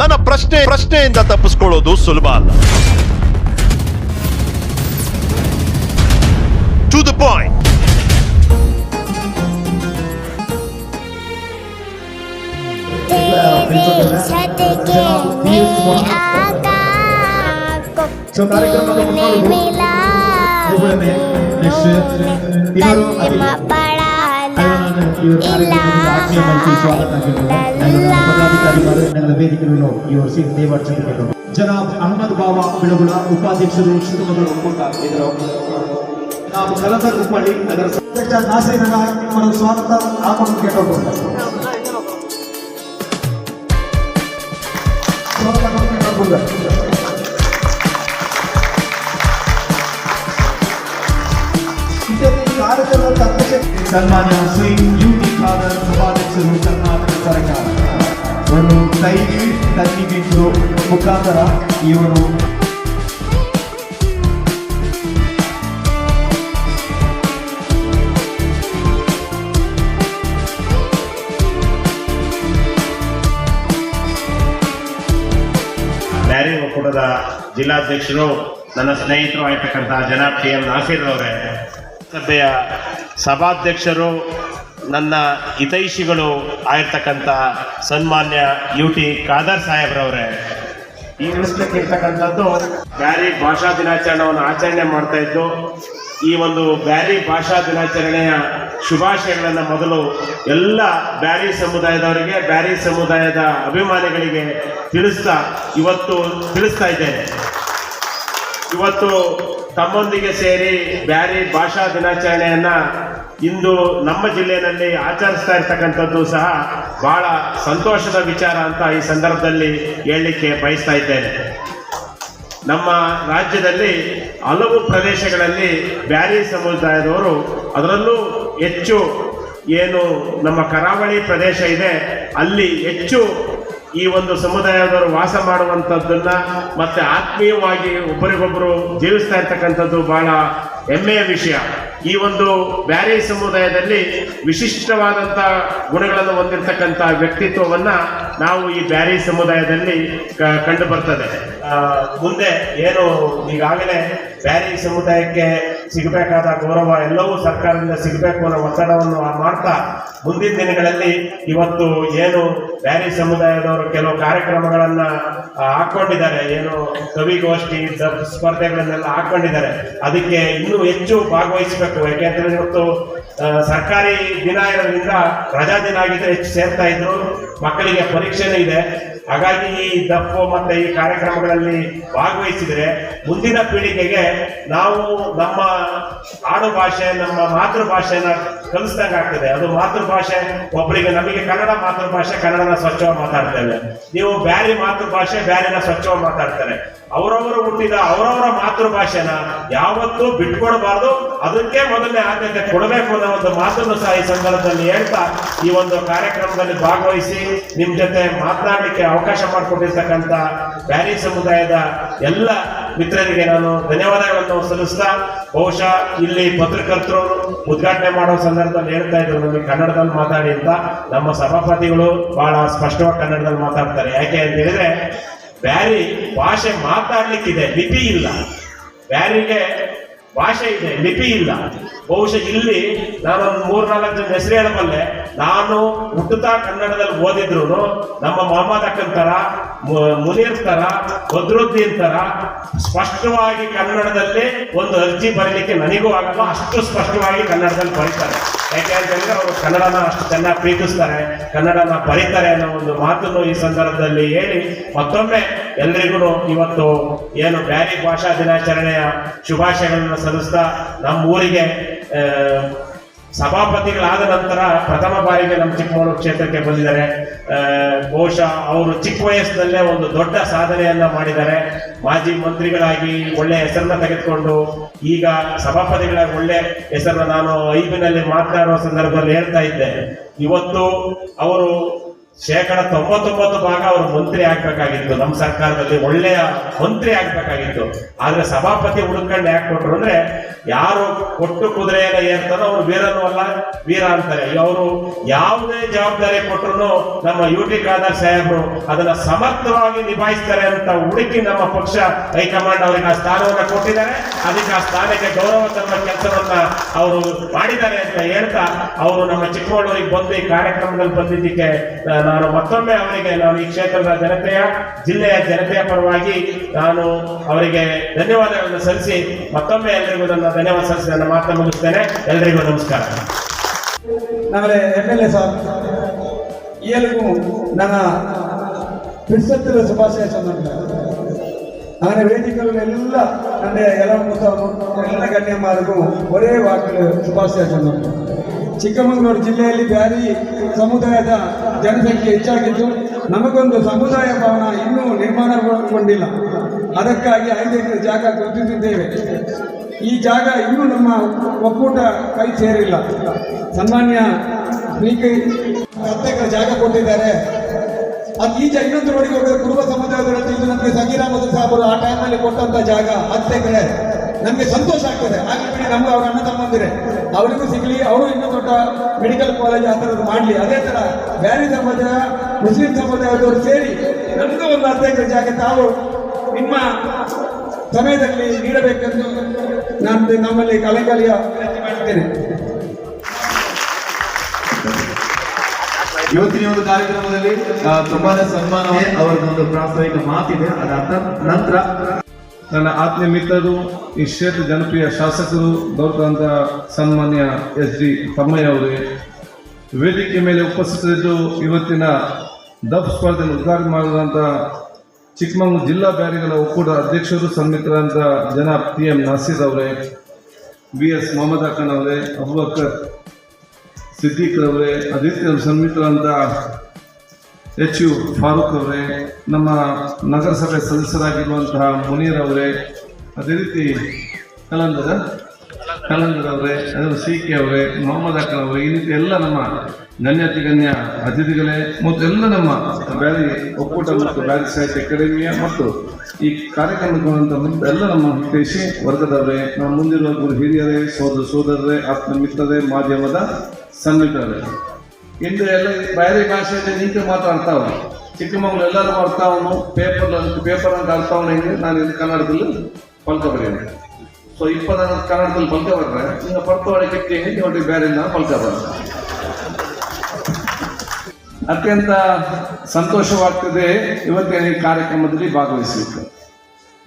ನನ್ನ ಪ್ರಶ್ನೆ ಪ್ರಶ್ನೆಯಿಂದ ತಪ್ಪಿಸ್ಕೊಳ್ಳೋದು ಸುಲಭ ಅಲ್ಲ ಟು ದ ಪಾಯಿಂಟ್ Cantar ಜನಾಬ್ ಅಹಮದ್ ಬಾವ ಬಿಳಗುಳ ಉಪಾಧ್ಯಕ್ಷರು ಶ್ರೀಮಂತರು ಒಕ್ಕೂಟ ಇದ್ರು ನಾವು ಕಲಸರ್ ಉಪ್ಪಳ್ಳಿ ನಗರ ಅಧ್ಯಕ್ಷ ನಾಸೀರ್ ನಿಮ್ಮನ್ನು ಸ್ವಾಗತ ಆಮಂತ್ರಣ ಕೇಳಿಕೊಂಡು ಸ್ವಾಗತ ಕೇಳಿಕೊಂಡು ಇದರಲ್ಲಿ ಕಾರ್ಯಕ್ರಮದ ಅಧ್ಯಕ್ಷ ಸನ್ಮಾನ್ಯ ಶ್ರೀ ದೈವಿ ತನ್ನಿಗಿಂದು ಮುಖಾಂತರ ಇವರು ಬ್ಯಾರಿ ಒಕ್ಕೂಟದ ಜಿಲ್ಲಾಧ್ಯಕ್ಷರು ನನ್ನ ಸ್ನೇಹಿತರು ಆಗಿರ್ತಕ್ಕಂಥ ಜನಾಬ್ ಟಿ ಎಂ ನಾಸೀರ್ ಅವರೇ, ಸಭೆಯ ಸಭಾಧ್ಯಕ್ಷರು ನನ್ನ ಹಿತೈಷಿಗಳು ಆಗಿರ್ತಕ್ಕಂಥ ಸನ್ಮಾನ್ಯ ಯು ಟಿ ಖಾದರ್ ಸಾಹೇಬ್ರವರೇ. ಈ ಇಳಿಸ್ಬೇಕಿರ್ತಕ್ಕಂಥದ್ದು ಬ್ಯಾರಿ ಭಾಷಾ ದಿನಾಚರಣೆಯನ್ನು ಆಚರಣೆ ಮಾಡ್ತಾ ಇದ್ದು, ಈ ಒಂದು ಬ್ಯಾರಿ ಭಾಷಾ ದಿನಾಚರಣೆಯ ಶುಭಾಶಯಗಳನ್ನು ಮೊದಲು ಎಲ್ಲ ಬ್ಯಾರಿ ಸಮುದಾಯದವರಿಗೆ, ಬ್ಯಾರಿ ಸಮುದಾಯದ ಅಭಿಮಾನಿಗಳಿಗೆ ತಿಳಿಸ್ತಾ, ಇವತ್ತು ತಿಳಿಸ್ತಾ ಇದ್ದೇನೆ. ಇವತ್ತು ತಮ್ಮೊಂದಿಗೆ ಸೇರಿ ಬ್ಯಾರಿ ಭಾಷಾ ದಿನಾಚರಣೆಯನ್ನ ಇಂದು ನಮ್ಮ ಜಿಲ್ಲೆಯಲ್ಲಿ ಆಚರಿಸ್ತಾ ಇರ್ತಕ್ಕಂಥದ್ದು ಸಹ ಬಹಳ ಸಂತೋಷದ ವಿಚಾರ ಅಂತ ಈ ಸಂದರ್ಭದಲ್ಲಿ ಹೇಳಲಿಕ್ಕೆ ಬಯಸ್ತಾ ಇದ್ದೇನೆ. ನಮ್ಮ ರಾಜ್ಯದಲ್ಲಿ ಹಲವು ಪ್ರದೇಶಗಳಲ್ಲಿ ಬ್ಯಾರಿ ಸಮುದಾಯದವರು ಅದರಲ್ಲೂ ಹೆಚ್ಚು ಏನು ನಮ್ಮ ಕರಾವಳಿ ಪ್ರದೇಶ ಇದೆ, ಅಲ್ಲಿ ಹೆಚ್ಚು ಈ ಒಂದು ಸಮುದಾಯದವರು ವಾಸ ಮಾಡುವಂಥದ್ದನ್ನ ಮತ್ತೆ ಆತ್ಮೀಯವಾಗಿ ಒಬ್ಬರಿಗೊಬ್ಬರು ಜೀವಿಸ್ತಾ ಇರ್ತಕ್ಕಂಥದ್ದು ಬಹಳ ಹೆಮ್ಮೆಯ ವಿಷಯ. ಈ ಒಂದು ಬ್ಯಾರಿ ಸಮುದಾಯದಲ್ಲಿ ವಿಶಿಷ್ಟವಾದಂಥ ಗುಣಗಳನ್ನು ಹೊಂದಿರತಕ್ಕಂಥ ವ್ಯಕ್ತಿತ್ವವನ್ನ ನಾವು ಈ ಬ್ಯಾರಿ ಸಮುದಾಯದಲ್ಲಿ ಕಂಡು ಬರ್ತದೆ ಮುಂದೆ ಏನು ಈಗಾಗಲೇ ಬ್ಯಾರಿ ಸಮುದಾಯಕ್ಕೆ ಸಿಗಬೇಕಾದ ಗೌರವ ಎಲ್ಲವೂ ಸರ್ಕಾರದಿಂದ ಸಿಗಬೇಕು ಅನ್ನೋ ಒತ್ತಡವನ್ನು ಮಾಡ್ತಾ ಮುಂದಿನ ದಿನಗಳಲ್ಲಿ ಇವತ್ತು ಏನು ಬ್ಯಾರಿ ಸಮುದಾಯದವರು ಕೆಲವು ಕಾರ್ಯಕ್ರಮಗಳನ್ನ ಹಾಕ್ಕೊಂಡಿದ್ದಾರೆ. ಏನು ಕವಿಗೋಷ್ಠಿ ಸ್ಪರ್ಧೆಗಳನ್ನೆಲ್ಲ ಹಾಕ್ಕೊಂಡಿದ್ದಾರೆ. ಅದಕ್ಕೆ ಇನ್ನೂ ಹೆಚ್ಚು ಭಾಗವಹಿಸಬೇಕು. ಯಾಕೆಂದ್ರೆ ಇವತ್ತು ಸರ್ಕಾರಿ ದಿನ ಇರೋದ್ರಿಂದ ರಜಾ ದಿನ ಆಗಿದ್ರೆ ಹೆಚ್ಚು ಸೇರ್ತಾ ಇದ್ರು. ಮಕ್ಕಳಿಗೆ ಪರೀಕ್ಷೆನೂ ಇದೆ. ಹಾಗಾಗಿ ಈ ದಪ್ಪು ಮತ್ತೆ ಈ ಕಾರ್ಯಕ್ರಮಗಳಲ್ಲಿ ಭಾಗವಹಿಸಿದರೆ ಮುಂದಿನ ಪೀಳಿಗೆಗೆ ನಾವು ನಮ್ಮ ಆಡು ಭಾಷೆ, ನಮ್ಮ ಮಾತೃಭಾಷೆನ ಕಲಿಸ್ದಂಗೆ ಆಗ್ತದೆ. ಅದು ಮಾತೃಭಾಷೆ, ಒಬ್ಬರಿಗೆ ನಮಗೆ ಕನ್ನಡ ಮಾತೃಭಾಷೆ, ಕನ್ನಡನ ಸ್ವಚ್ಛವಾಗಿ ಮಾತಾಡ್ತೇವೆ. ನೀವು ಬ್ಯಾರಿ ಮಾತೃಭಾಷೆ, ಬ್ಯಾರಿನ ಸ್ವಚ್ಛವಾಗಿ ಮಾತಾಡ್ತಾರೆ. ಅವರವರು ಹುಟ್ಟಿದ ಅವರವರ ಮಾತೃಭಾಷೆನ ಯಾವತ್ತೂ ಬಿಟ್ಕೊಡಬಾರ್ದು. ಅದಕ್ಕೆ ಮೊದಲನೇ ಆದ್ಯತೆ ಕೊಡಬೇಕು ಅನ್ನೋ ಒಂದು ಮಾತನ್ನು ಸಹ ಈ ಸಂದರ್ಭದಲ್ಲಿ ಹೇಳ್ತಾ ಈ ಒಂದು ಕಾರ್ಯಕ್ರಮದಲ್ಲಿ ಭಾಗವಹಿಸಿ ನಿಮ್ಮ ಜೊತೆ ಮಾತನಾಡಲಿಕ್ಕೆ ಅವಕಾಶ ಮಾಡಿಕೊಟ್ಟಿರ್ತಕ್ಕಂಥ ಬ್ಯಾರಿ ಸಮುದಾಯದ ಎಲ್ಲ ಮಿತ್ರರಿಗೆ ನಾನು ಧನ್ಯವಾದಗಳನ್ನು ಸಲ್ಲಿಸ್ತಾ, ಬಹುಶಃ ಇಲ್ಲಿ ಪತ್ರಕರ್ತರು ಉದ್ಘಾಟನೆ ಮಾಡೋ ಸಂದರ್ಭದಲ್ಲಿ ಹೇಳ್ತಾ ಇದ್ರು ನಮಗೆ ಕನ್ನಡದಲ್ಲಿ ಮಾತಾಡಿ ಅಂತ. ನಮ್ಮ ಸಭಾಪತಿಗಳು ಬಹಳ ಸ್ಪಷ್ಟವಾಗಿ ಕನ್ನಡದಲ್ಲಿ ಮಾತಾಡ್ತಾರೆ. ಯಾಕೆ ಅಂತ ಹೇಳಿದ್ರೆ ಬ್ಯಾರಿ ಭಾಷೆ ಮಾತಾಡ್ಲಿಕ್ಕಿದೆ, ಲಿಪಿ ಇಲ್ಲ. ಬ್ಯಾರಿಗೆ ಭಾಷೆ ಇದೆ, ಲಿಪಿ ಇಲ್ಲ. ಬಹುಶಃ ಇಲ್ಲಿ ನಾನೊಂದು ಮೂರ್ನಾಲ್ಕು ಜನ ಹೆಸರು ಹೇಳಬಲ್ಲೆ, ನಾನು ಹುಟ್ಟುತ್ತಾ ಕನ್ನಡದಲ್ಲಿ ಓದಿದ್ರು ನಮ್ಮ ಮೊಹಮ್ಮದ್ ಅಕ್ಕನ್ ತರ ಮುನೀರ್ ತರ, ಬದ್ರುದ್ದೀನ್ ತರ ಸ್ಪಷ್ಟವಾಗಿ ಕನ್ನಡದಲ್ಲಿ ಒಂದು ಅರ್ಜಿ ಬರೀಲಿಕ್ಕೆ ನನಗೂ ಆಗಲ್ಲ, ಅಷ್ಟು ಸ್ಪಷ್ಟವಾಗಿ ಕನ್ನಡದಲ್ಲಿ ಬರೀತಾರೆ. ಯಾಕೆ ಅಂತಂದ್ರೆ ಅವರು ಕನ್ನಡನ ಅಷ್ಟು ಚೆನ್ನಾಗಿ ಪ್ರೀತಿಸ್ತಾರೆ, ಕನ್ನಡನ ಬರೀತಾರೆ ಅನ್ನೋ ಒಂದು ಮಾತನ್ನು ಈ ಸಂದರ್ಭದಲ್ಲಿ ಹೇಳಿ ಮತ್ತೊಮ್ಮೆ ಎಲ್ರಿಗೂ ಇವತ್ತು ಏನು ಬ್ಯಾರಿ ಭಾಷಾ ದಿನಾಚರಣೆಯ ಶುಭಾಶಯಗಳನ್ನು ಸಲ್ಲಿಸ್ತಾ ನಮ್ಮೂರಿಗೆ ಸಭಾಪತಿಗಳಾದ ನಂತರ ಪ್ರಥಮ ಬಾರಿಗೆ ನಮ್ಮ ಚಿಕ್ಕಮಗಳೂರು ಕ್ಷೇತ್ರಕ್ಕೆ ಬಂದಿದ್ದಾರೆ. ಬಹುಶಃ ಅವರು ಚಿಕ್ಕ ವಯಸ್ಸಿನಲ್ಲೇ ಒಂದು ದೊಡ್ಡ ಸಾಧನೆಯನ್ನ ಮಾಡಿದ್ದಾರೆ. ಮಾಜಿ ಮಂತ್ರಿಗಳಾಗಿ ಒಳ್ಳೆ ಹೆಸರನ್ನ ತೆಗೆದುಕೊಂಡು ಈಗ ಸಭಾಪತಿಗಳಾಗಿ ಒಳ್ಳೆ ಹೆಸರನ್ನ ನಾನು ಐಬಿನಲ್ಲಿ ಮಾತನಾಡುವ ಸಂದರ್ಭದಲ್ಲಿ ಹೇಳ್ತಾ ಇದ್ದೆ ಇವತ್ತು ಅವರು ಶೇಕಡ ತೊಂಬತ್ತೊಂಬತ್ತು ಭಾಗ ಅವರು ಮಂತ್ರಿ ಆಗ್ಬೇಕಾಗಿತ್ತು. ನಮ್ಮ ಸರ್ಕಾರದಲ್ಲಿ ಒಳ್ಳೆಯ ಮಂತ್ರಿ ಆಗ್ಬೇಕಾಗಿತ್ತು. ಆದ್ರೆ ಸಭಾಪತಿ ಹುಡುಕೊಂಡು ಯಾಕೆ ಕೊಟ್ರು ಅಂದ್ರೆ, ಯಾರು ಕೊಟ್ಟು ಕುದುರೆಯನ್ನ ಏರ್ತಾರೋ ಅವ್ರು ವೀರನು ಅಲ್ಲ, ವೀರ ಅಂತಾರೆ. ಅವರು ಯಾವುದೇ ಜವಾಬ್ದಾರಿ ಕೊಟ್ಟರು ನಮ್ಮ ಯು ಟಿ ಖಾದರ್ ಸಾಹೇಬರು ಅದನ್ನ ಸಮರ್ಥವಾಗಿ ನಿಭಾಯಿಸ್ತಾರೆ ಅಂತ ಹುಡುಕಿ ನಮ್ಮ ಪಕ್ಷ ಹೈಕಮಾಂಡ್ ಅವರಿಗೆ ಆ ಸ್ಥಾನವನ್ನ ಕೊಟ್ಟಿದ್ದಾರೆ. ಅದಕ್ಕೆ ಆ ಸ್ಥಾನಕ್ಕೆ ಗೌರವ ತರುವ ಕೆಲಸವನ್ನ ಅವರು ಮಾಡಿದ್ದಾರೆ ಅಂತ ಹೇಳ್ತಾ, ಅವರು ನಮ್ಮ ಚಿಕ್ಕಮಗಳೂರಿಗೆ ಬಂದು ಈ ಕಾರ್ಯಕ್ರಮದಲ್ಲಿ ಬಂದಿದ್ದಕ್ಕೆ ನಾನು ಮತ್ತೊಮ್ಮೆ ಅವರಿಗೆ ನಾನು ಈ ಕ್ಷೇತ್ರದ ಜನತೆಯ, ಜಿಲ್ಲೆಯ ಜನತೆಯ ಪರವಾಗಿ ನಾನು ಅವರಿಗೆ ಧನ್ಯವಾದಗಳನ್ನು ಸಲ್ಲಿಸಿ ಮತ್ತೊಮ್ಮೆ ಎಲ್ಲರಿಗೂ ನನ್ನ ಧನ್ಯವಾದ ಸಲ್ಲಿಸಿ ನನ್ನ ಮಾತನ್ನು ಮುಗಿಸ್ತೇನೆ. ಎಲ್ರಿಗೂ ನಮಸ್ಕಾರ. ನಾವೇ ಎಂ ಎಲ್ ಎ ಸಾರ್ ಎಲ್ರಿಗೂ ನನ್ನ ಕ್ರಿಸ್ತತ್ವ ಶುಭಾಶಯ ಸಂಬಂಧ ವೇದಿಕೆಗಳು ಎಲ್ಲ ನನ್ನ ಎಲ್ಲ ಮುತ್ತ ಎಲ್ಲ ಗಣ್ಯಮಾರಿಗೂ ಒರೇ ವಾಕ್ಯ ಶುಭಾಶಯ ಸಂಬಂಧ ಚಿಕ್ಕಮಗಳೂರು ಜಿಲ್ಲೆಯಲ್ಲಿ ಬ್ಯಾರಿ ಸಮುದಾಯದ ಜನಸಂಖ್ಯೆ ಹೆಚ್ಚಾಗಿದ್ದು, ನಮಗೊಂದು ಸಮುದಾಯ ಭವನ ಇನ್ನೂ ನಿರ್ಮಾಣಗೊಂಡಿಲ್ಲ. ಅದಕ್ಕಾಗಿ ಐದು ಎಕರೆ ಜಾಗ ಗುರುತಿಸಿದ್ದೇವೆ. ಈ ಜಾಗ ಇನ್ನೂ ನಮ್ಮ ಒಕ್ಕೂಟ ಕೈ ಸೇರಿಲ್ಲ. ಸನ್ಮಾನ್ಯ ಸ್ಪೀಕರ್ ಹತ್ತು ಎಕರೆ ಜಾಗ ಕೊಟ್ಟಿದ್ದಾರೆ. ಅದು ಈಚೆ ಇನ್ನೊಂದು ರೋಡಿಗೆ ಹೋಗಿದ್ರೆ ಕುರುಬ ಸಮುದಾಯದವರಲ್ಲಿ ಇದು ನಮಗೆ ಸಂಗೀರಾಮದ ಸಾಹೇಬರು ಆ ಟೈಮಲ್ಲಿ ಕೊಟ್ಟಂತ ಜಾಗ ಹತ್ತು ಎಕರೆ. ನಮಗೆ ಸಂತೋಷ ಆಗ್ತದೆ. ಬಿಡಿ, ನಮ್ಗೆ ಅವ್ರ ಅಣ್ಣ ತಮ್ಮಂದಿರೆ. ಅವರಿಗೂ ಸಿಗಲಿ, ಅವರು ಇನ್ನೂ ದೊಡ್ಡ ಮೆಡಿಕಲ್ ಕಾಲೇಜ್ ಆ ಥರದ್ದು ಮಾಡಲಿ. ಅದೇ ಥರ ಬ್ಯಾರಿ ಸಮಾಜ ಮುಸ್ಲಿಂ ಸಮುದಾಯದವರು ಸೇರಿ ನಮಗೂ ಒಂದು ಹದಿನೈದು ಜಾಗ ತಾವು ನಿಮ್ಮ ಸಮಯದಲ್ಲಿ ನೀಡಬೇಕೆಂದು ನಾನು ನಮ್ಮಲ್ಲಿ ಕಲೆಕಲಿಯ ವಿನಂತಿ ಮಾಡುತ್ತೇನೆ ಇವತ್ತಿನ ಒಂದು ಕಾರ್ಯಕ್ರಮದಲ್ಲಿ ತುಂಬಾನೇ ಸನ್ಮಾನವೇ ಅವರದೊಂದು ಪ್ರಾಸ್ತಾವಿಕ ಮಾತಿದೆ. ಅದಾದ ನಂತರ ನನ್ನ ಆತ್ಮೀಯ ಮಿತ್ರರು, ಈ ಕ್ಷೇತ್ರ ಜನಪ್ರಿಯ ಶಾಸಕರು ಗೌರವಂತ ಸನ್ಮಾನ್ಯ ಎಸ್ ಡಿ ತಮ್ಮಯ್ಯ ಅವರೇ, ವೇದಿಕೆ ಮೇಲೆ ಉಪಸ್ಥಿತರಿದ್ದು ಇವತ್ತಿನ ದಫ್ ಸ್ಪರ್ಧೆಯನ್ನು ಉದ್ಘಾಟನೆ ಮಾಡಿದಂಥ ಚಿಕ್ಕಮಗಳೂರು ಜಿಲ್ಲಾ ಬ್ಯಾರಿಗಳ ಒಕ್ಕೂಟ ಅಧ್ಯಕ್ಷರು ಸನ್ಮಿತ್ರರಂಥ ಜನ ಪಿ ಎಂ ನಾಸೀರ್ ಅವರೇ ಬಿ ಎಸ್ ಮೊಹಮ್ಮದ್ ಅಖಾನ್ ಅವರೇ, ಅಬುಬಕರ್ ಸಿದ್ದೀಕ್ ಅವರೇ ಅದೇ ಸನ್ಮಿತ್ರರಂಥ ಎಚ್ ಯು ಫಾರೂಕ್ ಅವರೇ, ನಮ್ಮ ನಗರಸಭೆ ಸದಸ್ಯರಾಗಿರುವಂತಹ ಮುನೀರ್ ಅವರೇ, ಅದೇ ರೀತಿ ಕಲಂದರ ಕಲಂದರ್ ಅವರೇ ಅದರ ಸಿ ಕೆ ಅವರೇ, ಮೊಹಮ್ಮದ್ ಅಕ್ಕನ್ ಅವರೇ, ಈ ರೀತಿ ಎಲ್ಲ ನಮ್ಮ ಗಣ್ಯಾತಿ ಗಣ್ಯ ಅತಿಥಿಗಳೇ, ಮತ್ತು ಎಲ್ಲ ನಮ್ಮ ಬ್ಯಾರಿ ಒಕ್ಕೂಟ ಮತ್ತು ಬ್ಯಾರಿ ಸಾಹಿತ್ಯ ಅಕಾಡೆಮಿಯ ಮತ್ತು ಈ ಕಾರ್ಯಕ್ರಮಕ್ಕೆ ಬಂದಂಥ ಎಲ್ಲ ನಮ್ಮ ಹಿತೈಷಿ ವರ್ಗದವರೇ, ನಮ್ಮ ಮುಂದಿರುವ ಗುರು ಹಿರಿಯರೇ ಸೋದರ ಸೋದರರೇ ಆತ್ಮ ಮಿತ್ರರೇ ಮಾಧ್ಯಮದ ಸನ್ನಿಹಿತರೇ. ಇಂದು ಎಲ್ಲ ಬೇರೆ ಭಾಷೆಯಲ್ಲಿ ನಿಂತು ಮಾತ್ರ ಚಿಕ್ಕಮಗಳೂರು ಎಲ್ಲರೂ ಅರ್ಥವನ್ನು ಅವನು ಪೇಪರ್ ಪೇಪರ್ ಅಂತ ಅರ್ಥವನ್ನು ಅವನು ಹೆಂಗೆ? ನಾನು ಇಲ್ಲಿ ಕನ್ನಡದಲ್ಲಿ ಪಲ್ಕ ಬರೆಯೋಣ ಸೊ ಇಪ್ಪತ್ತ ಕನ್ನಡದಲ್ಲಿ ಪಲ್ಕ ಬರ್ರೆ ಈಗ ಪರ್ತವಾಡಿ ಕೆಟ್ಟಿ ನೋಡಿ ಬೇರೆ ಪಲ್ಕ ಬರ್ತಾರೆ ಅತ್ಯಂತ ಸಂತೋಷವಾಗ್ತದೆ ಇವತ್ತಿನ ಈ ಕಾರ್ಯಕ್ರಮದಲ್ಲಿ ಭಾಗವಹಿಸಲಿಕ್ಕೆ.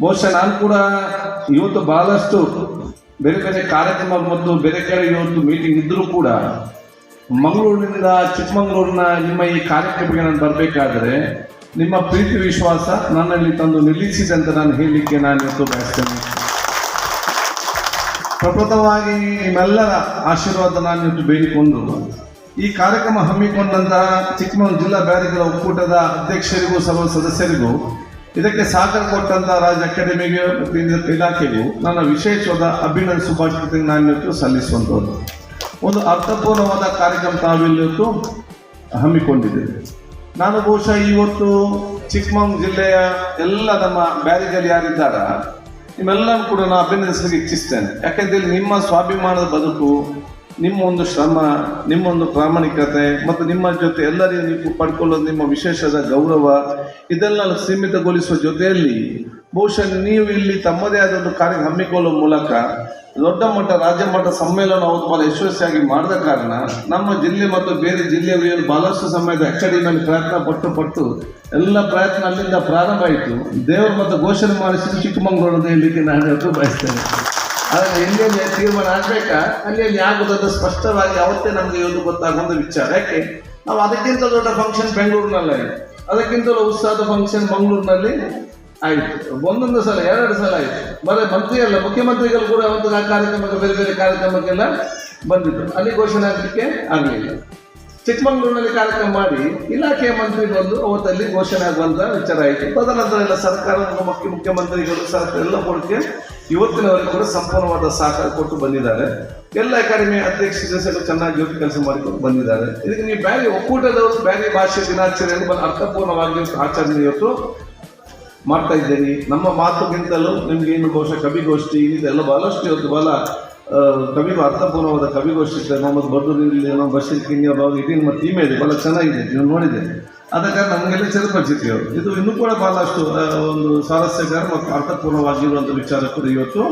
ಬಹುಶಃ ನಾನು ಕೂಡ ಇವತ್ತು ಬಹಳಷ್ಟು ಬೇರೆ ಬೇರೆ ಕಾರ್ಯಕ್ರಮ ಮತ್ತು ಬೇರೆ ಕಡೆ ಇವತ್ತು ಮೀಟಿಂಗ್ ಇದ್ದರೂ ಕೂಡ ಮಂಗಳೂರಿನಿಂದ ಚಿಕ್ಕಮಗಳೂರಿನ ನಿಮ್ಮ ಈ ಕಾರ್ಯಕ್ರಮಕ್ಕೆ ನಾನು ಬರಬೇಕಾದ್ರೆ ನಿಮ್ಮ ಪ್ರೀತಿ ವಿಶ್ವಾಸ ನನ್ನಲ್ಲಿ ತಂದು ನಿಲ್ಲಿಸಿದೆ ಅಂತ ನಾನು ಹೇಳಲಿಕ್ಕೆ ನಾನು ಇವತ್ತು ಬಯಸ್ತೇನೆ. ಪ್ರಪ್ರಥಮವಾಗಿ ನಿಮ್ಮೆಲ್ಲರ ಆಶೀರ್ವಾದ ನಾನು ಇವತ್ತು ಬೇಡಿಕೊಂಡು ಈ ಕಾರ್ಯಕ್ರಮ ಹಮ್ಮಿಕೊಂಡಂತಹ ಚಿಕ್ಕಮಗಳೂರು ಜಿಲ್ಲಾ ಬ್ಯಾರಿಗಳ ಒಕ್ಕೂಟದ ಅಧ್ಯಕ್ಷರಿಗೂ ಸಭಾ ಸದಸ್ಯರಿಗೂ ಇದಕ್ಕೆ ಸಾಗರ ಕೊಟ್ಟಂತಹ ರಾಜ್ಯ ಅಕಾಡೆಮಿಗೆ ಇಲಾಖೆಗೂ ನನ್ನ ವಿಶೇಷವಾದ ಅಭಿನಂದ ಶುಭಾಶಯ ನಾನು ಇವತ್ತು ಸಲ್ಲಿಸುವಂಥದ್ದು ಒಂದು ಅರ್ಥಪೂರ್ಣವಾದ ಕಾರ್ಯಕ್ರಮ ತಾವಿಲ್ಲಿ ಇವತ್ತು ಹಮ್ಮಿಕೊಂಡಿದ್ದೇವೆ ನಾನು ಬಹುಶಃ ಇವತ್ತು ಚಿಕ್ಕಮಗಳೂರು ಜಿಲ್ಲೆಯ ಎಲ್ಲ ನಮ್ಮ ಬ್ಯಾರಿಗಲ್ಲಿ ಯಾರಿದ್ದಾರ ನಿಮ್ಮೆಲ್ಲರೂ ಕೂಡ ನಾನು ಅಭಿನಂದಿಸಲಿಕ್ಕೆ ಇಚ್ಛಿಸ್ತೇನೆ. ಯಾಕೆಂದ್ರೆ ನಿಮ್ಮ ಸ್ವಾಭಿಮಾನದ ಬದುಕು, ನಿಮ್ಮ ಒಂದು ಶ್ರಮ, ನಿಮ್ಮ ಒಂದು ಪ್ರಾಮಾಣಿಕತೆ ಮತ್ತು ನಿಮ್ಮ ಜೊತೆ ಎಲ್ಲರಿಗೂ ನೀವು ಪಡ್ಕೊಳ್ಳೋದು ನಿಮ್ಮ ವಿಶೇಷದ ಗೌರವ, ಇದೆಲ್ಲ ಸೀಮಿತಗೊಳಿಸುವ ಜೊತೆಯಲ್ಲಿ ಬಹುಶಃ ನೀವು ಇಲ್ಲಿ ತಮ್ಮದೇ ಆದ ಒಂದು ಕಾರ್ಯ ಹಮ್ಮಿಕೊಳ್ಳುವ ಮೂಲಕ ದೊಡ್ಡ ಮಟ್ಟ ರಾಜ್ಯ ಮಟ್ಟ ಸಮ್ಮೇಳನ ಅವರು ಬಹಳ ಯಶಸ್ವಿಯಾಗಿ ಮಾಡಿದ ಕಾರಣ ನಮ್ಮ ಜಿಲ್ಲೆ ಮತ್ತು ಬೇರೆ ಜಿಲ್ಲೆಯಲ್ಲಿ ಏನು ಬಹಳಷ್ಟು ಸಮಯದ ಅಕಾಡೆಮಿಯಲ್ಲಿ ಪ್ರಯತ್ನ ಪಟ್ಟು ಪಟ್ಟು ಎಲ್ಲ ಪ್ರಯತ್ನ ಅಲ್ಲಿಂದ ಪ್ರಾರಂಭ ಆಯಿತು. ದೇವರು ಮತ್ತು ಘೋಷಣೆ ಮಾಡಿಸಿದ್ದು ಚಿಕ್ಕಮಗಳೂರು ಹೇಳಲಿಕ್ಕೆ ನಾನು ಹೇಳಲು ಬಯಸ್ತೇನೆ. ಆದರೆ ಎಲ್ಲೆಲ್ಲಿ ತೀರ್ಮಾನ ಆಗಬೇಕಾ? ಅಲ್ಲಿ ಆಗುತ್ತದೆ ಸ್ಪಷ್ಟವಾಗಿ ಅವತ್ತೇ ನಮಗೆ ಇವತ್ತು ಗೊತ್ತಾಗುವಂಥ ವಿಚಾರ. ಯಾಕೆ? ನಾವು ಅದಕ್ಕಿಂತ ದೊಡ್ಡ ಫಂಕ್ಷನ್ ಬೆಂಗಳೂರಿನಲ್ಲೇ ಅದಕ್ಕಿಂತಲೂ ಉತ್ಸಾಹದ ಫಂಕ್ಷನ್ ಮಂಗಳೂರಿನಲ್ಲಿ ಆಯಿತು. ಒಂದೊಂದು ಸಲ ಎರಡು ಸಲ ಆಯಿತು. ಮರೆ ಮಂತ್ರಿ ಅಲ್ಲ ಮುಖ್ಯಮಂತ್ರಿಗಳು ಕೂಡ ಒಂದು ಕಾರ್ಯಕ್ರಮಕ್ಕೆ ಬೇರೆ ಬೇರೆ ಕಾರ್ಯಕ್ರಮಕ್ಕೆಲ್ಲ ಬಂದಿದ್ದರು ಅಲ್ಲಿ ಘೋಷಣೆ ಆಗಲಿಕ್ಕೆ ಆಗಲಿಲ್ಲ. ಚಿಕ್ಕಮಗಳೂರಿನಲ್ಲಿ ಕಾರ್ಯಕ್ರಮ ಮಾಡಿ, ಇಲಾಖೆಯ ಮಂತ್ರಿ ಬಂದು ಅವತ್ತಲ್ಲಿ ಘೋಷಣೆ ಆಗುವಂಥ ವಿಚಾರ ಆಯಿತು. ತದನಂತರ ಎಲ್ಲ ಸರ್ಕಾರ ಮುಖ್ಯ ಮುಖ್ಯಮಂತ್ರಿಗಳು ಸರ್ಕಾರ ಎಲ್ಲ ಕೊಡಕ್ಕೆ ಇವತ್ತಿನವರೆಗೂ ಕೂಡ ಸಂಪೂರ್ಣವಾದ ಸಹಕಾರ ಕೊಟ್ಟು ಬಂದಿದ್ದಾರೆ. ಎಲ್ಲ ಅಕಾಡೆಮಿ ಅಧ್ಯಕ್ಷ ಸದಸ್ಯರು ಚೆನ್ನಾಗಿ ಜೊತೆ ಕೆಲಸ ಮಾಡಿಕೊಂಡು ಬಂದಿದ್ದಾರೆ. ಇದಕ್ಕೆ ನೀವು ಬೇರೆ ಒಕ್ಕೂಟದವರು ಬೇರೆ ಭಾಷೆ ದಿನಾಚರಣೆಯನ್ನು ಅರ್ಥಪೂರ್ಣವಾಗಿ ಆಚರಣೆ ಇವತ್ತು ಮಾಡ್ತಾ ಇದ್ದೇನೆ. ನಮ್ಮ ಮಾತುಗಿಂತಲೂ ನಿಮ್ಗೆ ಏನು ಘೋಷ ಕವಿಗೋಷ್ಠಿ ಇದೆಲ್ಲ ಬಹಳಷ್ಟು ಇವತ್ತು ಬಹಳ ಆ, ಕವಿ ಅರ್ಥಪೂರ್ಣವಾದ ಕವಿಗೋಷ್ಠಿ ಇದೆ. ಮೊಹಮ್ಮದ್ ಬಡ್ಡೂರಿ ಬಶೀರ್ ಕಿಂಗ್ ಬಾಬು ಇಡೀ ನಮ್ಮ ಟೀಮ್ ಇದೆ. ಬಹಳ ಚೆನ್ನಾಗಿದೆ. ನೀವು ನೋಡಿದೆ ಆದ ಕಾರಣ ನಮಗೆಲ್ಲ ಚಿರಪರಿಚಿತಿ ಅವರು ಇದು ಇನ್ನೂ ಕೂಡ ಬಹಳಷ್ಟು ಒಂದು ಸ್ವಾರಸ್ಯಕರ ಮತ್ತು ಅರ್ಥಪೂರ್ಣವಾಗಿರುವಂಥ ವಿಚಾರ ಕೂಡ ಇವತ್ತು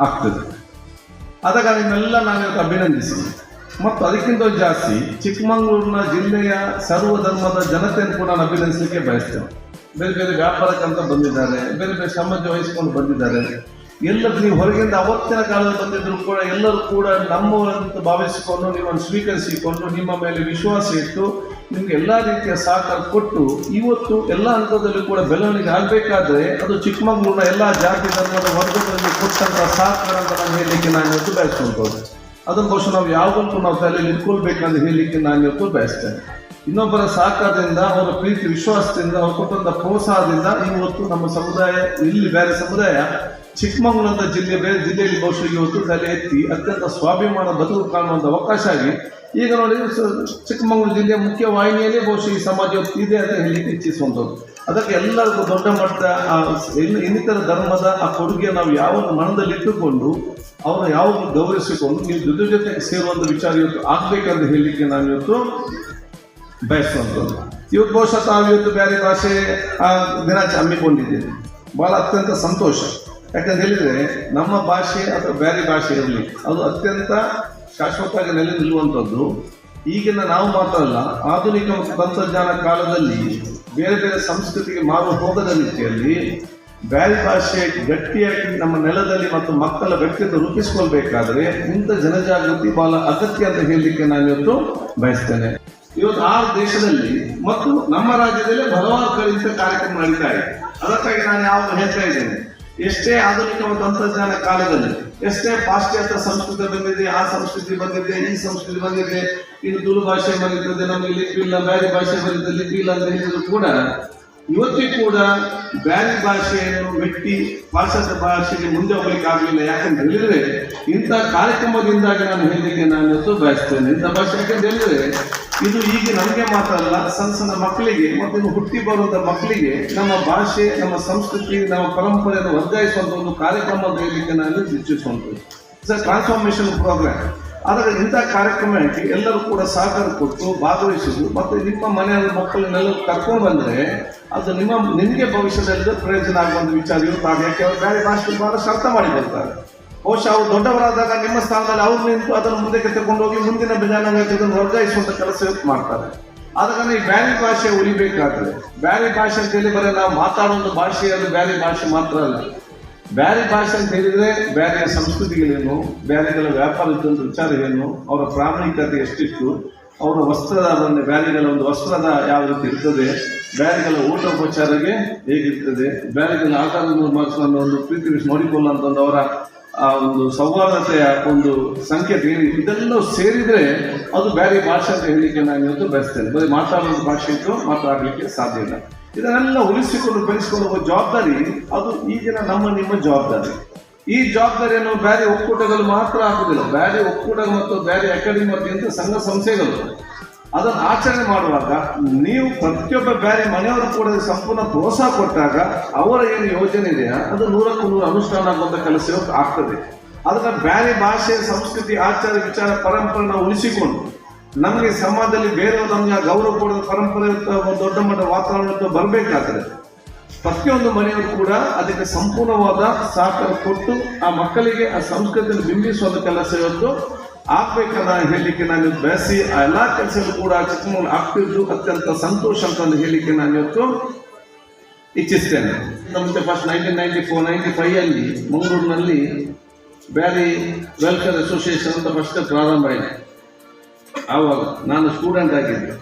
ಆಗ್ತದೆ. ಕಾರಣ ನಿಮ್ಮೆಲ್ಲ ನಾನು ಇವತ್ತು ಅಭಿನಂದಿಸಿ ಮತ್ತು ಅದಕ್ಕಿಂತ ಜಾಸ್ತಿ ಚಿಕ್ಕಮಗಳೂರಿನ ಜಿಲ್ಲೆಯ ಸರ್ವಧರ್ಮದ ಜನತೆಯನ್ನು ಕೂಡ ನಾನು ಅಭಿನಂದಿಸಲಿಕ್ಕೆ ಬಯಸ್ತೇನೆ. ಬೇರೆ ಬೇರೆ ವ್ಯಾಪಾರಕ್ಕಂತ ಬಂದಿದ್ದಾರೆ, ಬೇರೆ ಬೇರೆ ಸಮಾಜ ವಹಿಸ್ಕೊಂಡು ಬಂದಿದ್ದಾರೆ. ಎಲ್ಲರೂ ನೀವು ಹೊರಗಿಂದ ಅವತ್ತಿನ ಕಾಲದಲ್ಲಿ ಬಂದಿದ್ರು ಕೂಡ ಎಲ್ಲರೂ ಕೂಡ ನಮ್ಮವರಂತ ಭಾವಿಸಿಕೊಂಡು, ನಿಮ್ಮನ್ನು ಸ್ವೀಕರಿಸಿಕೊಂಡು, ನಿಮ್ಮ ಮೇಲೆ ವಿಶ್ವಾಸ ಇಟ್ಟು, ನಿಮ್ಗೆ ಎಲ್ಲ ರೀತಿಯ ಸಹಕಾರ ಕೊಟ್ಟು, ಇವತ್ತು ಎಲ್ಲ ಹಂತದಲ್ಲೂ ಕೂಡ ಬೆಳವಣಿಗೆ ಆಗಬೇಕಾದ್ರೆ ಅದು ಚಿಕ್ಕಮಗಳೂರಿನ ಎಲ್ಲ ಜಾತಿ ಧರ್ಮದ ವರ್ಗದಲ್ಲಿ ಕೊಟ್ಟಂತ ಸಹಕಾರ ಅಂತ ನಾನು ಹೇಳಲಿಕ್ಕೆ ನಾನು ಇವತ್ತು ಬಯಸ್ಕೊಳ್ಬೋದು ಅದಕ್ಕೋಸ್ಕರ ನಾವು ಯಾವಾಗಲೂ ನಾವು ತಲೆಯಲ್ಲಿ ಇಟ್ಕೊಳ್ಬೇಕಂತ ಹೇಳಲಿಕ್ಕೆ ನಾನು ಇವತ್ತು ಬಯಸ್ತೇನೆ. ಇನ್ನೊಬ್ಬರ ಸಹಕಾರದಿಂದ ಅವರ ಪ್ರೀತಿ, ವಿಶ್ವಾಸದಿಂದ, ಅವರು ಕೊಟ್ಟಂತ ಪ್ರೋತ್ಸಾಹದಿಂದ ಇವತ್ತು ನಮ್ಮ ಸಮುದಾಯ, ಇಲ್ಲಿ ಬೇರೆ ಸಮುದಾಯ ಚಿಕ್ಕಮಗಳೂರು ಜಿಲ್ಲೆ, ಬೇರೆ ಜಿಲ್ಲೆಯಲ್ಲಿ ಬಹುಶಃ ಇವತ್ತು ತಲೆ ಎತ್ತಿ ಅತ್ಯಂತ ಸ್ವಾಭಿಮಾನ, ಬದುಕು ಕಾಣುವಂಥ ಅವಕಾಶ ಆಗಿ, ಈಗ ನೋಡಿ ಚಿಕ್ಕಮಗಳೂರು ಜಿಲ್ಲೆಯ ಮುಖ್ಯ ವಾಹಿನಿಯಲ್ಲಿ ಬಹುಶಃ ಈ ಸಮಾಜ ಇದೆ ಅಂತ ಹೇಳಲಿಕ್ಕೆ ಇಚ್ಛಿಸುವಂಥದ್ದು. ಅದಕ್ಕೆ ಎಲ್ಲರಿಗೂ ದೊಡ್ಡ ಮಟ್ಟದ ಇನ್ನಿತರ ಧರ್ಮದ ಆ ಕೊಡುಗೆ ನಾವು ಯಾವ ಮನದಲ್ಲಿ ಇಟ್ಟುಕೊಂಡು ಯಾವಾಗ ಗೌರವಿಸಿಕೊಂಡು, ನೀವು ಜೊತೆ ಜೊತೆ ಸೇರುವಂಥ ವಿಚಾರ ಇವತ್ತು ಆಗಬೇಕಂತ ಹೇಳಲಿಕ್ಕೆ ನಾನು ಇವತ್ತು ಬಯಸುವಂಥದ್ದು ಇವತ್ತು ಬಹುಶಃ ತಾವು ಇವತ್ತು ಬೇರೆ ಭಾಷೆ ಆ, ದಿನಾಚೆ ಹಮ್ಮಿಕೊಂಡಿದ್ದೇವೆ ಬಹಳ ಅತ್ಯಂತ ಸಂತೋಷ. ಯಾಕಂತ ಹೇಳಿದರೆ ನಮ್ಮ ಭಾಷೆ ಅಥವಾ ಬೇರೆ ಭಾಷೆ ಇರಲಿ ಅದು ಅತ್ಯಂತ ಶಾಶ್ವತವಾಗಿ ನೆಲೆ ನಿಲ್ಲುವಂಥದ್ದು. ಈಗಿನ ನಾವು ಮಾತ್ರ ಅಲ್ಲ ಆಧುನಿಕ ತಂತ್ರಜ್ಞಾನ ಕಾಲದಲ್ಲಿ ಬೇರೆ ಬೇರೆ ಸಂಸ್ಕೃತಿಗೆ ಮಾರು ಹೋಗದ ರೀತಿಯಲ್ಲಿ ಬೇರೆ ಭಾಷೆ ಗಟ್ಟಿಯಾಗಿ ನಮ್ಮ ನೆಲದಲ್ಲಿ ಮತ್ತು ಮಕ್ಕಳ ವ್ಯಕ್ತಿತ್ವ ರೂಪಿಸಿಕೊಳ್ಬೇಕಾದ್ರೆ ಇಂಥ ಜನಜಾಗೃತಿ ಬಹಳ ಅಗತ್ಯ ಅಂತ ಹೇಳಲಿಕ್ಕೆ ನಾನು ಇವತ್ತು ಬಯಸ್ತೇನೆ. ಇವತ್ತು ಆ ದೇಶದಲ್ಲಿ ಮತ್ತು ನಮ್ಮ ರಾಜ್ಯದಲ್ಲಿ ಹಲವಾರು ಕಲಿತ ಕಾರ್ಯಕ್ರಮ ನಡೀತಾ ಇದೆ. ಅದಕ್ಕಾಗಿ ನಾನು ಯಾವಾಗ ಹೇಳ್ತಾ ಇದ್ದೇನೆ, ಎಷ್ಟೇ ಆಧುನಿಕ ತಂತ್ರಜ್ಞಾನ ಕಾಲದಲ್ಲಿ, ಎಷ್ಟೇ ಪಾಶ್ಚಾತ್ಯ ಸಂಸ್ಕೃತಿ ಬಂದಿದೆ, ಆ ಸಂಸ್ಕೃತಿ ಬಂದಿದೆ, ಈ ಸಂಸ್ಕೃತಿ ಬಂದಿದೆ, ಇದು ತುಳು ಭಾಷೆ ಬಂದಿರ್ತದೆ, ನಮಗೆ ಲಿಪಿ ಇಲ್ಲ ಬೇರೆ ಭಾಷೆ ಬಂದಿದೆ ಲಿಪಿ ಇಲ್ಲ ಅಂತ ಹೇಳಿದ್ರು ಕೂಡ ಇವತ್ತಿ ಕೂಡ ಬ್ಯಾರಿ ಭಾಷೆಯನ್ನು ಮೆಟ್ಟಿ ಪಾಶ್ಚಾತ್ಯ ಭಾಷೆಗೆ ಮುಂದೆ ಹೋಗ್ಲಿಕ್ಕೆ ಆಗಲಿಲ್ಲ ಯಾಕಂತ ಹೇಳಿದ್ರೆ ಇಂಥ ಕಾರ್ಯಕ್ರಮದಿಂದಾಗಿ ನಾನು ಹೇಳಲಿಕ್ಕೆ ನಾನು ಬಯಸ್ತೇನೆ. ಇಂಥ ಭಾಷೆ ಯಾಕಂತ ಹೇಳಿದ್ರೆ ಇದು ಈಗ ನಮಗೆ ಮಾತ್ರ ಅಲ್ಲ, ಸಣ್ಣ ಸಣ್ಣ ಮಕ್ಕಳಿಗೆ, ಮತ್ತು ಹುಟ್ಟಿ ಬರುವಂಥ ಮಕ್ಕಳಿಗೆ ನಮ್ಮ ಭಾಷೆ, ನಮ್ಮ ಸಂಸ್ಕೃತಿ, ನಮ್ಮ ಪರಂಪರೆಯನ್ನು ವರ್ಗಾಯಿಸುವಂಥ ಒಂದು ಕಾರ್ಯಕ್ರಮ ಹೇಳಲಿಕ್ಕೆ ನಾನು ಇಚ್ಛಿಸುವಂಥದ್ದು ಇಟ್ಸ್ ಟ್ರಾನ್ಸ್ಫಾರ್ಮೇಶನ್ ಪ್ರೋಗ್ರಾಮ್ ಆದರೆ ಇಂಥ ಕಾರ್ಯಕ್ರಮಕ್ಕೆ ಎಲ್ಲರೂ ಕೂಡ ಸಹಕಾರ ಕೊಟ್ಟು, ಭಾಗವಹಿಸಿದ್ರು. ಮತ್ತು ನಿಮ್ಮ ಮನೆಯ ಮಕ್ಕಳನ್ನೆಲ್ಲ ಕರ್ಕೊಂಡು ಬಂದರೆ ಅದು ನಿಮ್ಮ, ನಿಮಗೆ ಭವಿಷ್ಯದಲ್ಲಿ ಪ್ರಯೋಜನ ಆಗುವಂಥ ವಿಚಾರ ಇರುತ್ತಾರೆ ಯಾಕೆ ಬೇರೆ ಭಾಷೆ ಭಾಳಷ್ಟು ಅರ್ಥ ಮಾಡಿ ಬರ್ತಾರೆ ಬಹುಶಃ ಅವರು ದೊಡ್ಡವರಾದಾಗ ನಿಮ್ಮ ಸ್ಥಾನದಲ್ಲಿ ಅವ್ರು ನಿಂತು ಅದನ್ನು ಮುಂದಕ್ಕೆ ತಗೊಂಡು ಹೋಗಿ ಮುಂದಿನ ಜನಾಂಗಕ್ಕೆ ಅದನ್ನು ವರ್ಗಾಯಿಸುವಂತ ಕೆಲಸ ಮಾಡ್ತಾರೆ. ಆದ ಕಾರಣ ಈ ಬ್ಯಾರಿ ಭಾಷೆ ಉಳಿಬೇಕಾದ್ರೆ, ಬ್ಯಾರಿ ಭಾಷೆ ಅಂತ ಹೇಳಿ ಬರೀ ನಾವು ಭಾಷೆ ಅದು ಬ್ಯಾರಿ ಭಾಷೆ ಮಾತ್ರ ಅಲ್ಲ. ಬ್ಯಾರಿ ಭಾಷೆ ಅಂತ ಹೇಳಿದ್ರೆ ಬ್ಯಾರಿಯ ಸಂಸ್ಕೃತಿಗಳೇನು ಬ್ಯಾರಿಗಳ ವ್ಯಾಪಾರದ ಒಂದು ವಿಚಾರ ಏನು ಅವರ ಪ್ರಾಮಾಣಿಕತೆ ಎಷ್ಟಿತ್ತು, ಅವರ ವಸ್ತ್ರದ ಒಂದು ಬ್ಯಾರಿಗಳ ಒಂದು ವಸ್ತ್ರದ ಯಾವ ರೀತಿ ಇರ್ತದೆ ಬ್ಯಾರಿಗಳ ಊಟೋಪಚಾರಗೆ ಹೇಗಿರ್ತದೆ ಬ್ಯಾರಿಗಳ ಆಟ ಒಂದು ಪ್ರೀತಿ ನೋಡಿಕೊಳ್ಳುವಂಥ ಅವರ ಆ ಒಂದು ಸೌಹಾರ್ದತೆಯ ಒಂದು ಸಂಕೇತ ಏನು ಇದೆಲ್ಲ ಸೇರಿದರೆ ಅದು ಬೇರೆ ಭಾಷೆ ಅಂತ ಹೇಳಲಿಕ್ಕೆ ನಾನು ಇವತ್ತು ಬಯಸ್ತೇನೆ. ಬರೀ ಮಾತಾಡೋ ಭಾಷೆ ಇತ್ತು, ಮಾತಾಡಲಿಕ್ಕೆ ಸಾಧ್ಯ ಇಲ್ಲ. ಇದನ್ನೆಲ್ಲ ಉಳಿಸಿಕೊಂಡು ಬೆಳೆಸಿಕೊಂಡು ಹೋಗೋ ಜವಾಬ್ದಾರಿ, ಅದು ಈಗಿನ ನಮ್ಮ ನಿಮ್ಮ ಜವಾಬ್ದಾರಿ. ಈ ಜವಾಬ್ದಾರಿಯನ್ನು ಬೇರೆ ಒಕ್ಕೂಟಗಳು ಮಾತ್ರ ಆಗುದಿಲ್ಲ. ಬೇರೆ ಒಕ್ಕೂಟ ಮತ್ತು ಬೇರೆ ಅಕಾಡೆಮಿ ಮತ್ತು ಸಂಘ ಸಂಸ್ಥೆಗಳು ಅದನ್ನು ಆಚರಣೆ ಮಾಡುವಾಗ ನೀವು ಪ್ರತಿಯೊಬ್ಬ ಬೇರೆ ಮನೆಯವರು ಕೂಡ ಸಂಪೂರ್ಣ ಪ್ರೋತ್ಸಾಹ ಕೊಟ್ಟಾಗ ಅವರ ಏನು ಯೋಜನೆ ಇದೆಯಾ? ಅದು ನೂರಕ್ಕೂ ನೂರು ಅನುಷ್ಠಾನ ಆಗುವಂಥ ಕೆಲಸ ಆಗ್ತದೆ. ಅದನ್ನು ಬೇರೆ ಭಾಷೆ ಸಂಸ್ಕೃತಿ, ಆಚಾರ, ವಿಚಾರ ಪರಂಪರೆ ಉಳಿಸಿಕೊಂಡು ನಮಗೆ ಸಮಾಜದಲ್ಲಿ ಬೇರೆ ನಮಗೆ ಗೌರವ ಕೊಡೋ ಪರಂಪರೆ ದೊಡ್ಡ ಮಟ್ಟ ವಾತಾವರಣ ಬರಬೇಕಾದ್ರೆ ಪ್ರತಿಯೊಂದು ಮನೆಯವರು ಕೂಡ ಅದಕ್ಕೆ ಸಂಪೂರ್ಣವಾದ ಸಹಕಾರ ಕೊಟ್ಟು ಆ ಮಕ್ಕಳಿಗೆ ಆ ಸಂಸ್ಕೃತಿಯನ್ನು ಬಿಂಬಿಸುವಂಥ ಕೆಲಸ ಇವತ್ತು ಆಗ್ಬೇಕನ್ನ ಹೇಳಲಿಕ್ಕೆ ನಾನು ಬಯಸಿ ಆ ಎಲ್ಲ ಕೆಲಸಗಳು ಕೂಡ ಚಿಕ್ಕಮಗಳು ಆಗ್ತಿದ್ದು ಅತ್ಯಂತ ಸಂತೋಷ ಅಂತ ಹೇಳಲಿಕ್ಕೆ ನಾನು ಇವತ್ತು ಇಚ್ಛಿಸ್ತೇನೆ. ನಮಗೆ first nineteen ninety four ninety five ಅಲ್ಲಿ ಮಂಗಳೂರಿನಲ್ಲಿ ಬ್ಯಾರಿ ವೆಲ್ಫೇರ್ ಅಸೋಸಿಯೇಷನ್ ಅಂತ ಫಸ್ಟ್ ಪ್ರಾರಂಭ ಆಯಿತು ಆವಾಗ ನಾನು ಸ್ಟೂಡೆಂಟ್ ಆಗಿದ್ದೆ.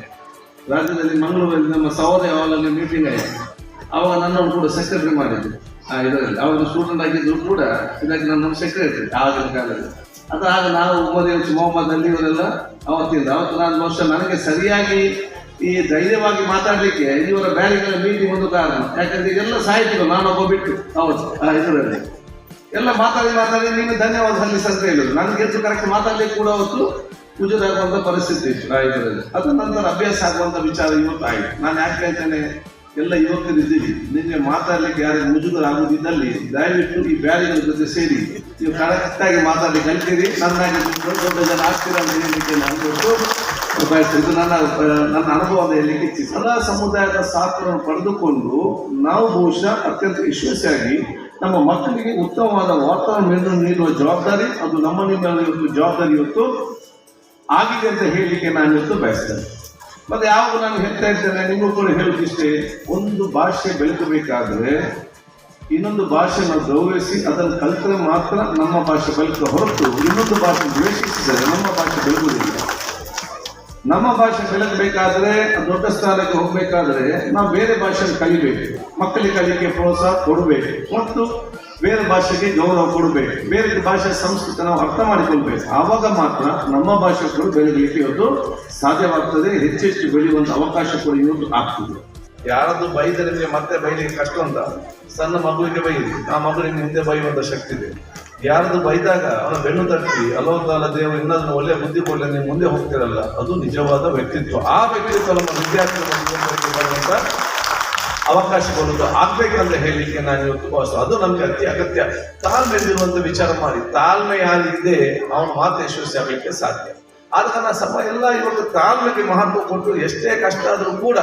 ರಾಜ್ಯದಲ್ಲಿ ಮಂಗಳೂರಲ್ಲಿ ನಮ್ಮ ಸೌದೆ ಹಾಲಲ್ಲಿ ಮೀಟಿಂಗ್ ಆಯಿತು. ಆವಾಗ ನನ್ನನ್ನು ಕೂಡ ಸೆಕ್ರೆಟರಿ ಮಾಡಿದ್ದೆ ಇದರಲ್ಲಿ. ಆವಾಗ ಸ್ಟೂಡೆಂಟ್ ಆಗಿದ್ರು ಕೂಡ ಇದಕ್ಕೆ ನನ್ನ ಸೆಕ್ರೆಟರಿ ಆಗಿನ ಕಾಲದಲ್ಲಿ. ಅದು ಆಗ ನಾವು ಉಮರ್ ಮೊಹಮ್ಮದ್ ಅಲಿ ಇವರೆಲ್ಲ ಅವತ್ತಿಂದ. ಅವತ್ತು ನಾನು ವರ್ಷ ನನಗೆ ಸರಿಯಾಗಿ ಈ ಧೈರ್ಯವಾಗಿ ಮಾತಾಡಲಿಕ್ಕೆ ಇವರ ಬ್ಯಾರಿಗಳ ಮೀಟಿಂಗ್ ಒಂದು ಕಾರಣ. ಯಾಕಂದ್ರೆ ಈಗೆಲ್ಲ ಸಾಹಿತಿಗಳು ನಾನೊಬ್ಬ ಬಿಟ್ಟು, ಅವತ್ತು, ಆ ಇದರಲ್ಲಿ. ಎಲ್ಲ ಮಾತಾಡಿ ಮಾತಾಡಿ ನೀನು ಧನ್ಯವಾದ ಸಲ್ಲಿಸಂತ ಹೇಳಿದ್ರು. ನನಗೆ ಹೆಚ್ಚು ಕರೆಕ್ಟ್ ಮಾತಾಡಲಿಕ್ಕೆ ಕೂಡ ಅವತ್ತು ಗುಜರಾಗುವಂಥ ಪರಿಸ್ಥಿತಿ ಇತ್ತು ಅದ ನಂತರ ಅಭ್ಯಾಸ ಆಗುವಂತ ವಿಚಾರ ಇವತ್ತು ಆಯ್ತು. ನಾನು ಯಾಕೆ ಹೇಳ್ತೇನೆ ಎಲ್ಲ ಯುವಕರಿದ್ದೀವಿ ನಿಮಗೆ ಮಾತಾಡ್ಲಿಕ್ಕೆ ಯಾರಿಗೆ ಮುಜುಗರ ಆಗುದಿದ್ದಲ್ಲಿ ದಯವಿಟ್ಟು ಈ ಬ್ಯಾರಿಗಳ ಜೊತೆ ಸೇರಿ. ನೀವು ಕರೆಕ್ಟಾಗಿ ಮಾತಾಡ್ಲಿಕ್ಕೆ ಕಲ್ತೀರಿ. ನನ್ನಾಗಿ ದೊಡ್ಡ ಜನ ಆಗ್ತೀರ ಅಂತ ಹೇಳಲಿಕ್ಕೆ ನಾನು ಬಯಸ್ತಿದ್ದು ನನ್ನ ನನ್ನ ಅನುಭವದ ಹೇಳಲಿಕ್ಕೆ ಇಚ್ಛೆ. ಎಲ್ಲ ಸಮುದಾಯದ ಸಾಥವನ್ನು ಪಡೆದುಕೊಂಡು ನಾವು ಬಹುಶಃ ಅತ್ಯಂತ ಯಶಸ್ವಿಯಾಗಿ ನಮ್ಮ ಮಕ್ಕಳಿಗೆ ಉತ್ತಮವಾದ ವಾತಾವರಣ ನೀಡುವ ಜವಾಬ್ದಾರಿ, ಅದು ನಮ್ಮ ನಿಮ್ಮ ಜವಾಬ್ದಾರಿ ಇವತ್ತು. ಆಗಿದೆ ಅಂತ ಹೇಳಲಿಕ್ಕೆ ನಾನು ಇವತ್ತು ಬಯಸ್ತೇನೆ. ಮತ್ತೆ ಯಾವಾಗ ನಾನು ಹೇಳ್ತಾ ಇರ್ತೇನೆ ನಿಮಗೂ ಕೂಡ ಹೇಳ್ತಿಷ್ಟೆ ಒಂದು ಭಾಷೆ ಬೆಳಕಬೇಕಾದ್ರೆ ಇನ್ನೊಂದು ಭಾಷೆ ನಾವು ಗೌರವಿಸಿ ಅದನ್ನು ಕಲಿತರೆ ಮಾತ್ರ ನಮ್ಮ ಭಾಷೆ ಬೆಳಕು ಹೊರತು ಇನ್ನೊಂದು ಭಾಷೆ ದ್ವೇಷಿಸಿದರೆ ನಮ್ಮ ಭಾಷೆ ಬೆಳಗುವುದಿಲ್ಲ. ನಮ್ಮ ಭಾಷೆ ಬೆಳಗಬೇಕಾದ್ರೆ, ದೊಡ್ಡ ಸ್ಥಾನಕ್ಕೆ ಹೋಗಬೇಕಾದ್ರೆ ನಾವು ಬೇರೆ ಭಾಷೆಯನ್ನು ಕಲಿಬೇಕು. ಮಕ್ಕಳಿಗೆ ಕಲಿಕೆ ಪ್ರೋತ್ಸಾಹ ಕೊಡಬೇಕು. ಮತ್ತು ಬೇರೆ ಭಾಷೆಗೆ ಗೌರವ ಕೊಡಬೇಕು. ಬೇರೆ ಭಾಷೆ ಸಂಸ್ಕೃತ ನಾವು ಅರ್ಥ ಮಾಡಿಕೊಳ್ಬೇಕು. ಆವಾಗ ಮಾತ್ರ ನಮ್ಮ ಭಾಷೆಗಳು ಬೆಳಗಲಿಕ್ಕೆ ಇವತ್ತು ಸಾಧ್ಯವಾಗ್ತದೆ. ಹೆಚ್ಚೆಚ್ಚು ಬೆಳೆಯುವಂತ ಅವಕಾಶ ಕೂಡ ಇವತ್ತು ಆಗ್ತದೆ. ಯಾರದ್ದು ಬೈದರೆ ಮತ್ತೆ ಬೈಲಿಕ್ಕೆ ಕಷ್ಟ ಅಂತ ಸಣ್ಣ ಮಗುವಿಗೆ ಬೈಲಿ ಆ ಮಗುವಿನ ಹಿಂದೆ ಬೈಯುವಂತ ಶಕ್ತಿ ಇದೆ. ಯಾರದು ಬೈದಾಗ ಅವನ ಬೆನ್ನು ತಟ್ಟಿ, ಅಲೋಕಾಲ ದೇವರು ಇನ್ನೊಂದು ಒಳ್ಳೆ ಬುದ್ಧಿ ಕೊಡಲಿ, ನೀವು ಮುಂದೆ ಹೋಗ್ತಿರಲ್ಲ. ಅದು ನಿಜವಾದ ವ್ಯಕ್ತಿತ್ವ. ಆ ವ್ಯಕ್ತಿತ್ವ ನಮ್ಮ ವಿದ್ಯಾರ್ಥಿಗಳು ಅವಕಾಶ ಕೊಡೋದು ಆಗ್ಬೇಕಂತ ಹೇಳಲಿಕ್ಕೆ ನಾನು ಇವತ್ತು ಅದು ನಮ್ಗೆ ಅತಿ ಅಗತ್ಯ. ತಾಳ್ಮೆ ಇರುವಂತ ವಿಚಾರ ಮಾಡಿ. ತಾಳ್ಮೆ ಯಾರಿದೆ ಅವನ ಮಾತು ಯಶಸ್ವಿ ಆಗಲಿಕ್ಕೆ ಸಾಧ್ಯ. ಆದ ಕಾರಣ ಸಮ ಎಲ್ಲ ಇವತ್ತು ತಾಳ್ಮೆಗೆ ಮಹತ್ವ ಕೊಟ್ಟು ಎಷ್ಟೇ ಕಷ್ಟ ಆದರೂ ಕೂಡ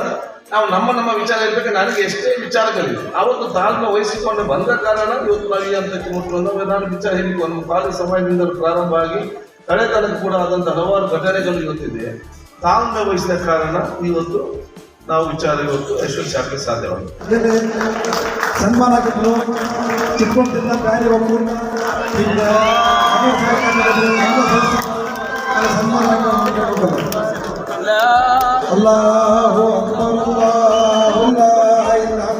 ನಾವು ನಮ್ಮ ನಮ್ಮ ವಿಚಾರ ಇರ್ಬೇಕು ನನಗೆ ಎಷ್ಟೇ ವಿಚಾರಗಳಿವೆ ಅವತ್ತು ತಾಳ್ಮೆ ವಹಿಸಿಕೊಂಡು ಬಂದ ಕಾರಣ ಇವತ್ತು ನಾವು ಈ ಹಂತಕ್ಕೆ ಮುಟ್ಟುವಂತ ನಾನು ವಿಚಾರ ಹೇಳಿದ್ದು. ನಮ್ಮ ಕಾಲ ಸಮಯದಿಂದ ಪ್ರಾರಂಭ ಆಗಿ ಕಳೆದ ಕೂಡ ಆದಂತ ಹಲವಾರು ಘಟನೆಗಳು ಇವತ್ತಿದೆ. ತಾಳ್ಮೆ ವಹಿಸಿದ ಕಾರಣ ಇವತ್ತು ನಾವು ವಿಚಾರ ಇವತ್ತು ಯಶಸ್ವಿ ಆಗಲಿಕ್ಕೆ ಸಾಧ್ಯವಾಗಿದೆ ಅದೇ ಸನ್ಮಾನ ಆಗಿದ್ರು ಚಿಕ್ಕಮಗಳೂರಿನ ಬ್ಯಾರಿ ಒಬ್ಬರು ಈಗ ಅದೇ ಕಾರ್ಯಕ್ರಮದಲ್ಲಿ ನಮ್ಮ ಸಂಸ್ಥೆ ಸನ್ಮಾನ ಅಲ್ಲಾಹು ಅಕ್ಬರ್, ಅಲ್ಲಾಹು ಲಾ ಇಲಾಹ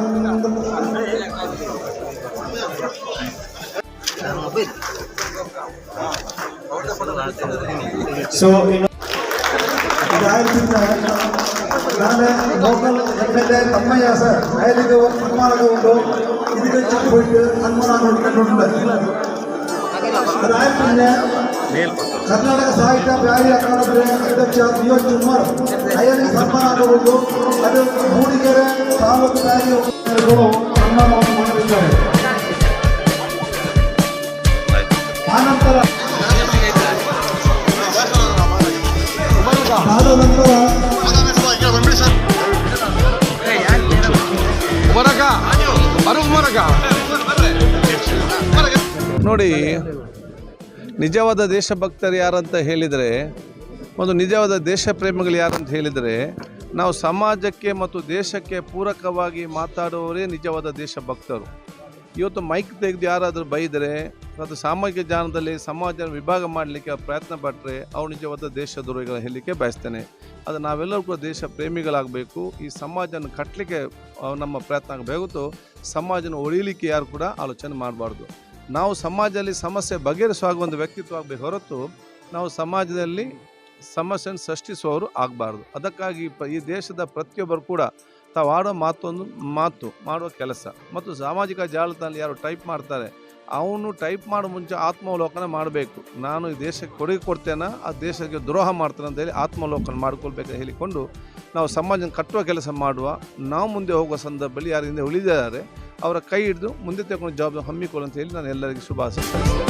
ಸೊ ಇದಾಯ್ತಿಂದ ನಾನು local M L A Thammaiah sir ಅಯಲಿಗೆ ಸನ್ಮಾನಕ್ಕೆ ಉಂಟು ಇದಕ್ಕೆ ಹೋಯ್ತು ಸನ್ಮಾನ ನೋಡ್ಕೊಂಡು ಅದಾದ ಮೇಲೆ ಕರ್ನಾಟಕ ಸಾಹಿತ್ಯ ವ್ಯಾಲಿ ಅಕಾಡೆಮಿ ಅಧ್ಯಕ್ಷ ಪಿಯೋ ಚುಮ್ಮರ್ ಅಯಲಿಗೆ ಸನ್ಮಾನ ಕೊಡುವುದು ಅದು ಮೂಡಿಗೆರೆ ತಾಲೂಕು ವ್ಯಾಲಿ ಸನ್ಮಾನವನ್ನು ಮಾಡಲಿದ್ದಾರೆ ಆನಂತರ ಆದ ನಂತರ ನೋಡಿ, ನಿಜವಾದ ದೇಶಭಕ್ತರು ಯಾರಂತ ಹೇಳಿದರೆ, ಒಂದು ನಿಜವಾದ ದೇಶ ಪ್ರೇಮಿಗಳು ಯಾರಂತ ಹೇಳಿದರೆ, ನಾವು ಸಮಾಜಕ್ಕೆ ಮತ್ತು ದೇಶಕ್ಕೆ ಪೂರಕವಾಗಿ ಮಾತಾಡುವವರೇ ನಿಜವಾದ ದೇಶಭಕ್ತರು. ಇವತ್ತು ಮೈಕ್ ತೆಗೆದು ಯಾರಾದರೂ ಬೈದರೆ ಅದು ಸಾಮಾಜಿಕ ಜಾಲದಲ್ಲಿ ಸಮಾಜ ವಿಭಾಗ ಮಾಡಲಿಕ್ಕೆ ಪ್ರಯತ್ನ ಪಟ್ಟರೆ ಅವ್ರು ನಿಜವಾದ ದೇಶ ದೇಶದ್ರೋಹಿಗಳ ಹೇಳಲಿಕ್ಕೆ ಬಯಸ್ತೇನೆ. ಅದು ನಾವೆಲ್ಲರೂ ಕೂಡ ದೇಶ ಪ್ರೇಮಿಗಳಾಗಬೇಕು. ಈ ಸಮಾಜನ ಕಟ್ಟಲಿಕ್ಕೆ ನಮ್ಮ ಪ್ರಯತ್ನ ಆಗಬೇಕು. ಸಮಾಜನ ಒಳಿಲಿಕ್ಕೆ ಯಾರು ಕೂಡ ಆಲೋಚನೆ ಮಾಡಬಾರ್ದು. ನಾವು ಸಮಾಜದಲ್ಲಿ ಸಮಸ್ಯೆ ಬಗೆಹರಿಸುವಾಗ ಒಂದು ವ್ಯಕ್ತಿತ್ವ ಆಗಬೇಕು ಹೊರತು ನಾವು ಸಮಾಜದಲ್ಲಿ ಸಮಸ್ಯೆಯನ್ನು ಸೃಷ್ಟಿಸುವವರು ಆಗಬಾರ್ದು. ಅದಕ್ಕಾಗಿ ಈ ದೇಶದ ಪ್ರತಿಯೊಬ್ಬರು ಕೂಡ ತಾವು ಆಡೋ ಮಾತೊಂದು ಮಾತು, ಮಾಡುವ ಕೆಲಸ. ಮತ್ತು ಸಾಮಾಜಿಕ ಜಾಲತಾಣ ಯಾರು ಟೈಪ್ ಮಾಡ್ತಾರೆ, ಅವನು ಟೈಪ್ ಮಾಡೋ ಮುಂಚೆ ಆತ್ಮಾವಲೋಕನ ಮಾಡಬೇಕು. ನಾನು ಈ ದೇಶಕ್ಕೆ ಕೊಡುಗೆ ಕೊಡ್ತೇನೆ? ಆ ದೇಶಕ್ಕೆ ದ್ರೋಹ ಮಾಡ್ತೇನೆ ಅಂತ ಹೇಳಿ ಆತ್ಮಾವಲೋಕನ ಮಾಡ್ಕೊಳ್ಬೇಕಂತ ಹೇಳಿಕೊಂಡು ನಾವು ಸಮಾಜನ ಕಟ್ಟುವ ಕೆಲಸ ಮಾಡುವ, ನಾವು ಮುಂದೆ ಹೋಗುವ ಸಂದರ್ಭದಲ್ಲಿ ಯಾರು ಹಿಂದೆ ಉಳಿದಿದ್ದಾರೆ, ಅವರ ಕೈ ಹಿಡಿದು ಮುಂದೆ ತಗೊಂಡು ಜವಾಬ್ದಾರಿ ಹಮ್ಮಿಕೊಳ್ಳಂತ ಹೇಳಿ ನಾನು ಎಲ್ಲರಿಗೂ ಶುಭಾಶಯ